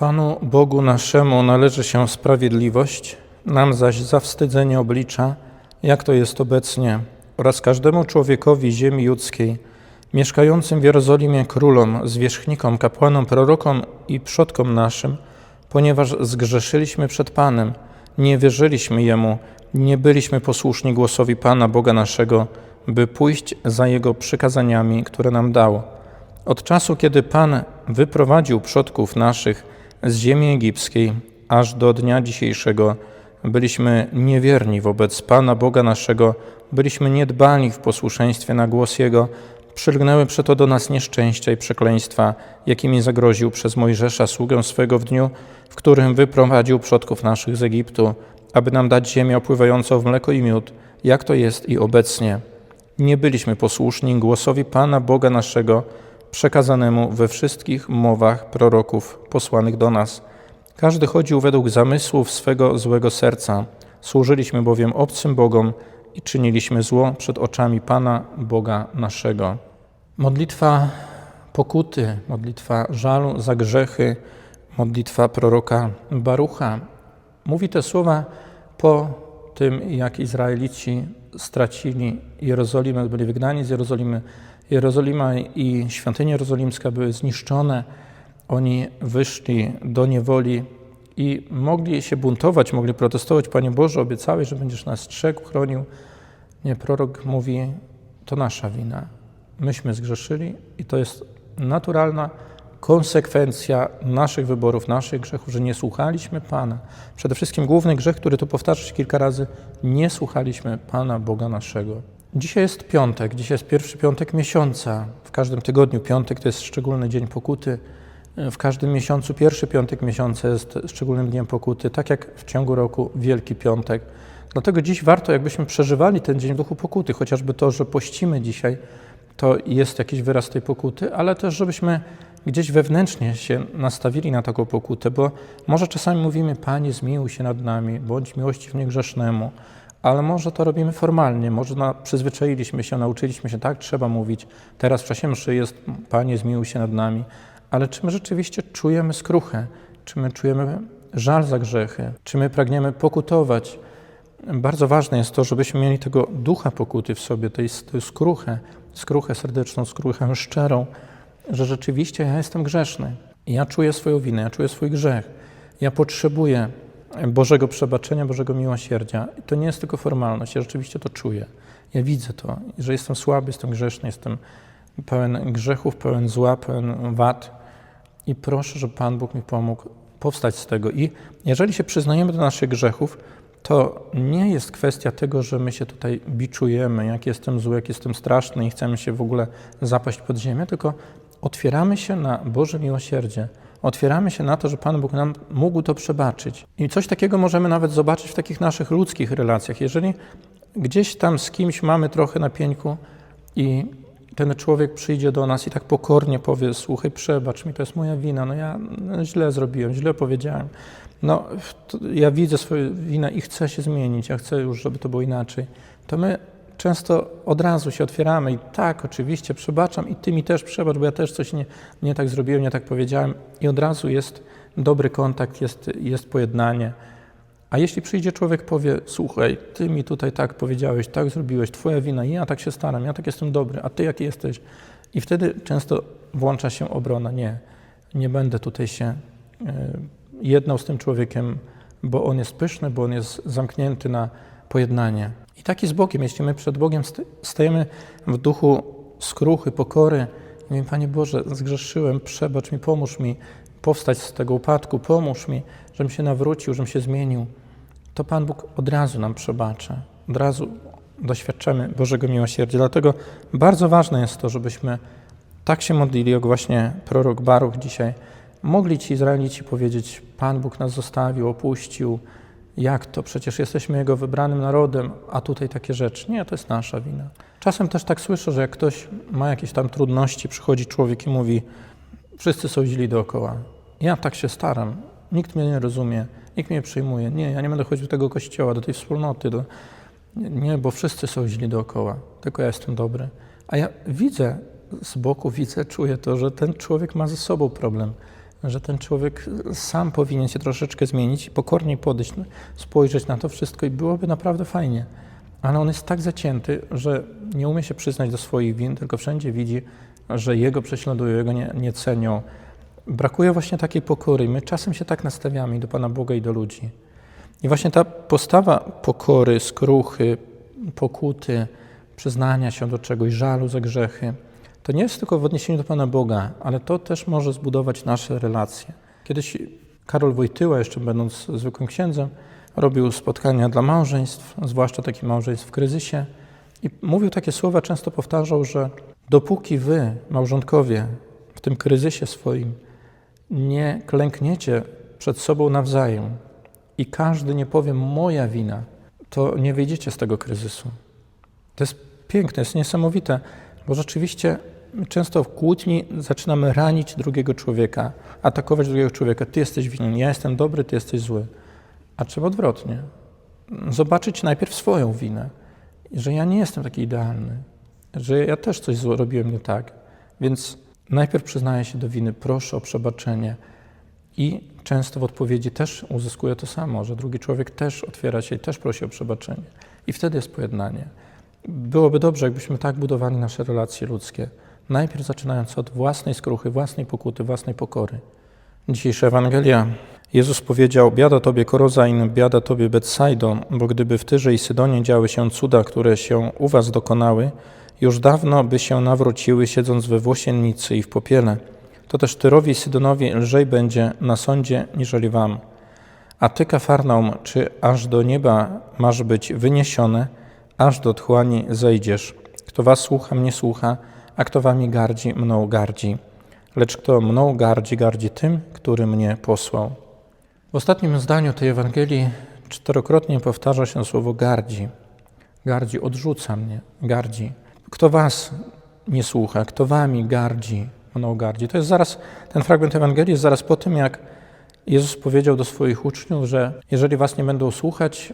Panu Bogu naszemu należy się sprawiedliwość, nam zaś zawstydzenie oblicza, jak to jest obecnie, oraz każdemu człowiekowi ziemi ludzkiej, mieszkającym w Jerozolimie królom, zwierzchnikom, kapłanom, prorokom i przodkom naszym, ponieważ zgrzeszyliśmy przed Panem, nie wierzyliśmy Jemu, nie byliśmy posłuszni głosowi Pana Boga naszego, by pójść za Jego przykazaniami, które nam dał. Od czasu, kiedy Pan wyprowadził przodków naszych z ziemi egipskiej, aż do dnia dzisiejszego, byliśmy niewierni wobec Pana Boga naszego, byliśmy niedbali w posłuszeństwie na głos Jego, przylgnęły przeto do nas nieszczęścia i przekleństwa, jakimi zagroził przez Mojżesza sługę swego w dniu, w którym wyprowadził przodków naszych z Egiptu, aby nam dać ziemię opływającą w mleko i miód, jak to jest i obecnie. Nie byliśmy posłuszni głosowi Pana Boga naszego, przekazanemu we wszystkich mowach proroków posłanych do nas. Każdy chodził według zamysłów swego złego serca. Służyliśmy bowiem obcym Bogom i czyniliśmy zło przed oczami Pana Boga naszego. Modlitwa pokuty, modlitwa żalu za grzechy, modlitwa proroka Barucha. Mówi te słowa po tym, jak Izraelici stracili Jerozolimę, byli wygnani z Jerozolimy. Jerozolima i świątynia jerozolimska były zniszczone. Oni wyszli do niewoli i mogli się buntować, mogli protestować. Panie Boże, obiecałeś, że będziesz nas strzegł, chronił. Nie, prorok mówi, to nasza wina. Myśmy zgrzeszyli i to jest naturalna konsekwencja naszych wyborów, naszych grzechów, że nie słuchaliśmy Pana. Przede wszystkim główny grzech, który tu powtarza się kilka razy, nie słuchaliśmy Pana Boga naszego. Dzisiaj jest piątek, dzisiaj jest pierwszy piątek miesiąca. W każdym tygodniu piątek to jest szczególny dzień pokuty. W każdym miesiącu pierwszy piątek miesiąca jest szczególnym dniem pokuty, tak jak w ciągu roku Wielki Piątek. Dlatego dziś warto, jakbyśmy przeżywali ten dzień w duchu pokuty, chociażby to, że pościmy dzisiaj, to jest jakiś wyraz tej pokuty, ale też, żebyśmy gdzieś wewnętrznie się nastawili na taką pokutę, bo może czasami mówimy, Panie, zmiłuj się nad nami, bądź miłościwny grzesznemu, ale może to robimy formalnie, może na, przyzwyczailiśmy się, nauczyliśmy się, tak trzeba mówić, teraz w czasie mszy jest, Panie, zmiłuj się nad nami, ale czy my rzeczywiście czujemy skruchę, czy my czujemy żal za grzechy, czy my pragniemy pokutować, bardzo ważne jest to, żebyśmy mieli tego ducha pokuty w sobie, tej, tej skruchę, skruchę serdeczną, skruchę szczerą, że rzeczywiście ja jestem grzeszny. Ja czuję swoją winę, ja czuję swój grzech. Ja potrzebuję Bożego przebaczenia, Bożego miłosierdzia. I to nie jest tylko formalność, ja rzeczywiście to czuję. Ja widzę to, że jestem słaby, jestem grzeszny, jestem pełen grzechów, pełen zła, pełen wad. I proszę, żeby Pan Bóg mi pomógł powstać z tego. I jeżeli się przyznajemy do naszych grzechów, to nie jest kwestia tego, że my się tutaj biczujemy, jak jestem zły, jak jestem straszny i chcemy się w ogóle zapaść pod ziemię, tylko otwieramy się na Boże miłosierdzie. Otwieramy się na to, że Pan Bóg nam mógł to przebaczyć. I coś takiego możemy nawet zobaczyć w takich naszych ludzkich relacjach. Jeżeli gdzieś tam z kimś mamy trochę na pieńku i ten człowiek przyjdzie do nas i tak pokornie powie: Słuchaj, przebacz mi, to jest moja wina, no ja źle zrobiłem, źle powiedziałem. No, ja widzę swoją winę i chcę się zmienić, ja chcę już, żeby to było inaczej. To my często od razu się otwieramy i tak, oczywiście, przebaczam i ty mi też przebacz, bo ja też coś nie, nie tak zrobiłem, nie tak powiedziałem i od razu jest dobry kontakt, jest, jest pojednanie. A jeśli przyjdzie człowiek, powie, słuchaj, ty mi tutaj tak powiedziałeś, tak zrobiłeś, twoja wina, ja tak się staram, ja tak jestem dobry, a ty jaki jesteś? I wtedy często włącza się obrona, nie, nie będę tutaj się jednał z tym człowiekiem, bo on jest pyszny, bo on jest zamknięty na pojednanie. I taki z Bogiem, jeśli my przed Bogiem stajemy w duchu skruchy, pokory i mówimy, Panie Boże, zgrzeszyłem, przebacz mi, pomóż mi powstać z tego upadku, pomóż mi, żebym się nawrócił, żebym się zmienił, to Pan Bóg od razu nam przebacza, od razu doświadczamy Bożego miłosierdzia. Dlatego bardzo ważne jest to, żebyśmy tak się modlili, jak właśnie prorok Baruch dzisiaj, mogli ci Izraelici powiedzieć: Pan Bóg nas zostawił, opuścił. Jak to? Przecież jesteśmy Jego wybranym narodem, a tutaj takie rzeczy. Nie, to jest nasza wina. Czasem też tak słyszę, że jak ktoś ma jakieś tam trudności, przychodzi człowiek i mówi: Wszyscy są źli dookoła. Ja tak się staram, nikt mnie nie rozumie, nikt mnie nie przyjmuje. Nie, ja nie będę chodził do tego kościoła, do tej wspólnoty. Do... Nie, bo wszyscy są źli dookoła, tylko ja jestem dobry. A ja widzę z boku, widzę, czuję to, że ten człowiek ma ze sobą problem że ten człowiek sam powinien się troszeczkę zmienić i pokorniej podejść, spojrzeć na to wszystko i byłoby naprawdę fajnie. Ale on jest tak zacięty, że nie umie się przyznać do swoich win, tylko wszędzie widzi, że jego prześladują, jego nie, nie cenią. Brakuje właśnie takiej pokory. My czasem się tak nastawiamy do Pana Boga i do ludzi. I właśnie ta postawa pokory, skruchy, pokuty, przyznania się do czegoś, żalu za grzechy, to nie jest tylko w odniesieniu do Pana Boga, ale to też może zbudować nasze relacje. Kiedyś Karol Wojtyła, jeszcze będąc zwykłym księdzem, robił spotkania dla małżeństw, zwłaszcza takich małżeństw w kryzysie, i mówił takie słowa, często powtarzał, że dopóki wy, małżonkowie, w tym kryzysie swoim nie klękniecie przed sobą nawzajem i każdy nie powie moja wina, to nie wyjdziecie z tego kryzysu. To jest piękne, jest niesamowite, bo rzeczywiście często w kłótni zaczynamy ranić drugiego człowieka, atakować drugiego człowieka. Ty jesteś winien, ja jestem dobry, ty jesteś zły. A trzeba odwrotnie. Zobaczyć najpierw swoją winę, że ja nie jestem taki idealny, że ja też coś zrobiłem nie tak. Więc najpierw przyznaję się do winy, proszę o przebaczenie. I często w odpowiedzi też uzyskuję to samo, że drugi człowiek też otwiera się i też prosi o przebaczenie. I wtedy jest pojednanie. Byłoby dobrze, jakbyśmy tak budowali nasze relacje ludzkie. Najpierw zaczynając od własnej skruchy, własnej pokuty, własnej pokory. Dzisiejsza Ewangelia. Jezus powiedział, biada Tobie Korozain, biada Tobie Betsaido, bo gdyby w Tyrze i Sydonie działy się cuda, które się u Was dokonały, już dawno by się nawróciły, siedząc we włosiennicy i w popiele. To też Tyrowi i Sydonowi lżej będzie na sądzie, niżeli Wam. A Ty, Kafarnaum, czy aż do nieba masz być wyniesione, aż do tchłani zejdziesz. Kto Was słucha, mnie słucha, a kto Wami gardzi, mną gardzi. Lecz kto mną gardzi, gardzi tym, który mnie posłał. W ostatnim zdaniu tej Ewangelii czterokrotnie powtarza się słowo gardzi. Gardzi, odrzuca mnie, gardzi. Kto was nie słucha, kto wami gardzi, mną gardzi. To jest zaraz, ten fragment Ewangelii jest zaraz po tym, jak Jezus powiedział do swoich uczniów, że jeżeli was nie będą słuchać,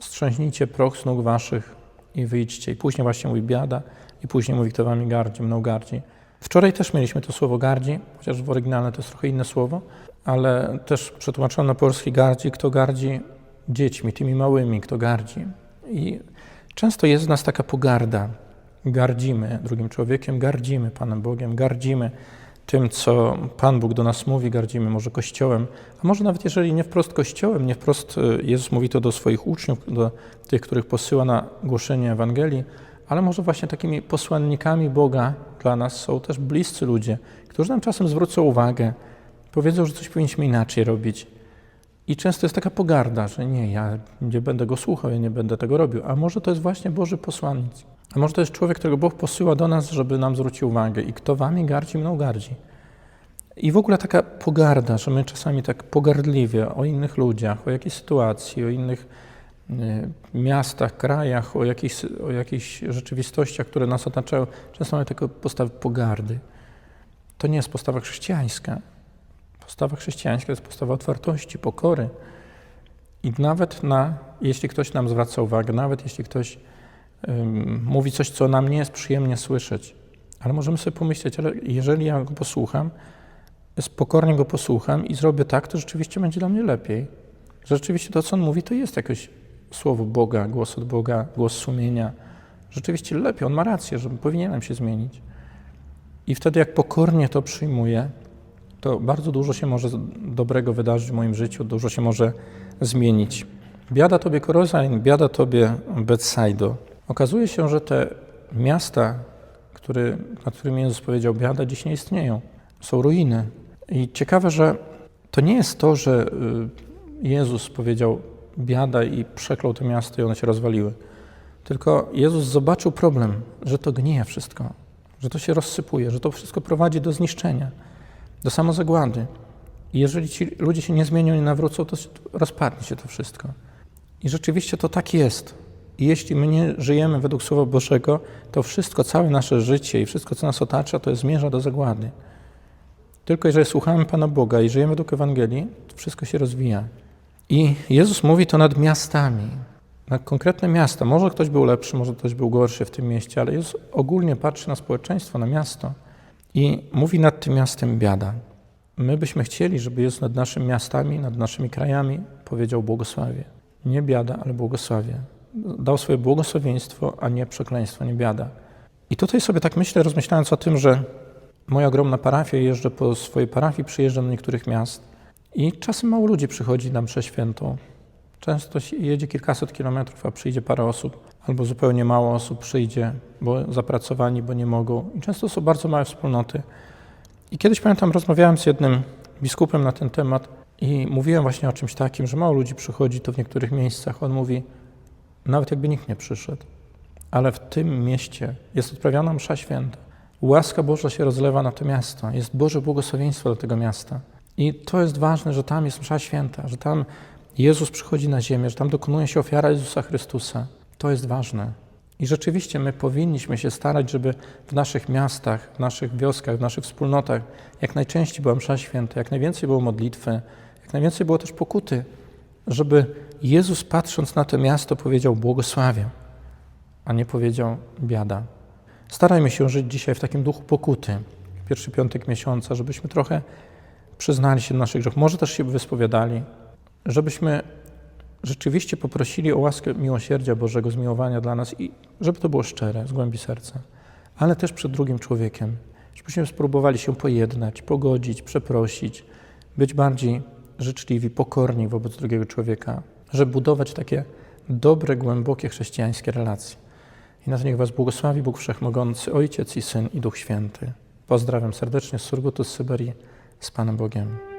strząśnijcie proch z nóg waszych i wyjdźcie. I później właśnie mówi biada i później mówi, kto wami gardzi, mną gardzi. Wczoraj też mieliśmy to słowo gardzi, chociaż w oryginale to jest trochę inne słowo, ale też przetłumaczono na polski gardzi, kto gardzi dziećmi, tymi małymi, kto gardzi. I często jest w nas taka pogarda. Gardzimy drugim człowiekiem, gardzimy Panem Bogiem, gardzimy tym, co Pan Bóg do nas mówi, gardzimy może Kościołem, a może nawet jeżeli nie wprost Kościołem, nie wprost Jezus mówi to do swoich uczniów, do tych, których posyła na głoszenie Ewangelii, ale może właśnie takimi posłannikami Boga dla nas są też bliscy ludzie, którzy nam czasem zwrócą uwagę, powiedzą, że coś powinniśmy inaczej robić. I często jest taka pogarda, że nie, ja nie będę go słuchał, ja nie będę tego robił. A może to jest właśnie Boży posłaniec. A może to jest człowiek, którego Bóg posyła do nas, żeby nam zwrócił uwagę. I kto wami gardzi, mną gardzi. I w ogóle taka pogarda, że my czasami tak pogardliwie o innych ludziach, o jakiejś sytuacji, o innych y, miastach, krajach, o jakichś, o jakichś rzeczywistościach, które nas otaczają, często mamy taką postawę pogardy. To nie jest postawa chrześcijańska. Postawa chrześcijańska to jest postawa otwartości, pokory. I nawet na, jeśli ktoś nam zwraca uwagę, nawet jeśli ktoś mówi coś, co nam nie jest przyjemnie słyszeć, ale możemy sobie pomyśleć, ale jeżeli ja go posłucham, pokornie go posłucham i zrobię tak, to rzeczywiście będzie dla mnie lepiej. Rzeczywiście to, co on mówi, to jest jakieś słowo Boga, głos od Boga, głos sumienia. Rzeczywiście lepiej, on ma rację, że powinienem się zmienić. I wtedy, jak pokornie to przyjmuję, to bardzo dużo się może dobrego wydarzyć w moim życiu, dużo się może zmienić. Biada Tobie Korozain, biada Tobie Betsaido. Okazuje się, że te miasta, który, nad którymi Jezus powiedział biada, dziś nie istnieją. Są ruiny. I ciekawe, że to nie jest to, że y, Jezus powiedział biada i przeklął te miasta i one się rozwaliły. Tylko Jezus zobaczył problem, że to gnije wszystko, że to się rozsypuje, że to wszystko prowadzi do zniszczenia do samozagłady. I jeżeli ci ludzie się nie zmienią i nawrócą, to rozpadnie się to wszystko. I rzeczywiście to tak jest. I jeśli my nie żyjemy według Słowa Bożego, to wszystko, całe nasze życie i wszystko, co nas otacza, to zmierza do zagłady. Tylko jeżeli słuchamy Pana Boga i żyjemy według Ewangelii, to wszystko się rozwija. I Jezus mówi to nad miastami, na konkretne miasta. Może ktoś był lepszy, może ktoś był gorszy w tym mieście, ale Jezus ogólnie patrzy na społeczeństwo, na miasto i mówi nad tym miastem biada. My byśmy chcieli, żeby Jezus nad naszymi miastami, nad naszymi krajami powiedział błogosławie. Nie biada, ale błogosławie. Dał swoje błogosławieństwo, a nie przekleństwo, nie biada. I tutaj sobie tak myślę, rozmyślając o tym, że moja ogromna parafia, jeżdżę po swojej parafii, przyjeżdżam do niektórych miast i czasem mało ludzi przychodzi na mszę świętą. Często jedzie kilkaset kilometrów, a przyjdzie parę osób, albo zupełnie mało osób przyjdzie, bo zapracowani, bo nie mogą. I często są bardzo małe wspólnoty. I kiedyś pamiętam, rozmawiałem z jednym biskupem na ten temat i mówiłem właśnie o czymś takim, że mało ludzi przychodzi to w niektórych miejscach. On mówi, nawet jakby nikt nie przyszedł, ale w tym mieście jest odprawiana msza święta. Łaska Boża się rozlewa na to miasto. Jest Boże błogosławieństwo do tego miasta. I to jest ważne, że tam jest msza święta, że tam Jezus przychodzi na ziemię, że tam dokonuje się ofiara Jezusa Chrystusa. To jest ważne. I rzeczywiście my powinniśmy się starać, żeby w naszych miastach, w naszych wioskach, w naszych wspólnotach jak najczęściej była msza święta, jak najwięcej było modlitwy, jak najwięcej było też pokuty, żeby Jezus patrząc na to miasto powiedział błogosławię, a nie powiedział biada. Starajmy się żyć dzisiaj w takim duchu pokuty, pierwszy piątek miesiąca, żebyśmy trochę przyznali się do naszych grzechów, może też się wyspowiadali, żebyśmy rzeczywiście poprosili o łaskę miłosierdzia Bożego, zmiłowania dla nas i żeby to było szczere, z głębi serca, ale też przed drugim człowiekiem, żebyśmy spróbowali się pojednać, pogodzić, przeprosić, być bardziej życzliwi, pokorni wobec drugiego człowieka, żeby budować takie dobre, głębokie chrześcijańskie relacje. I na to niech Was błogosławi Bóg Wszechmogący, Ojciec i Syn i Duch Święty. Pozdrawiam serdecznie z Surgutu z Syberii, z Panem Bogiem.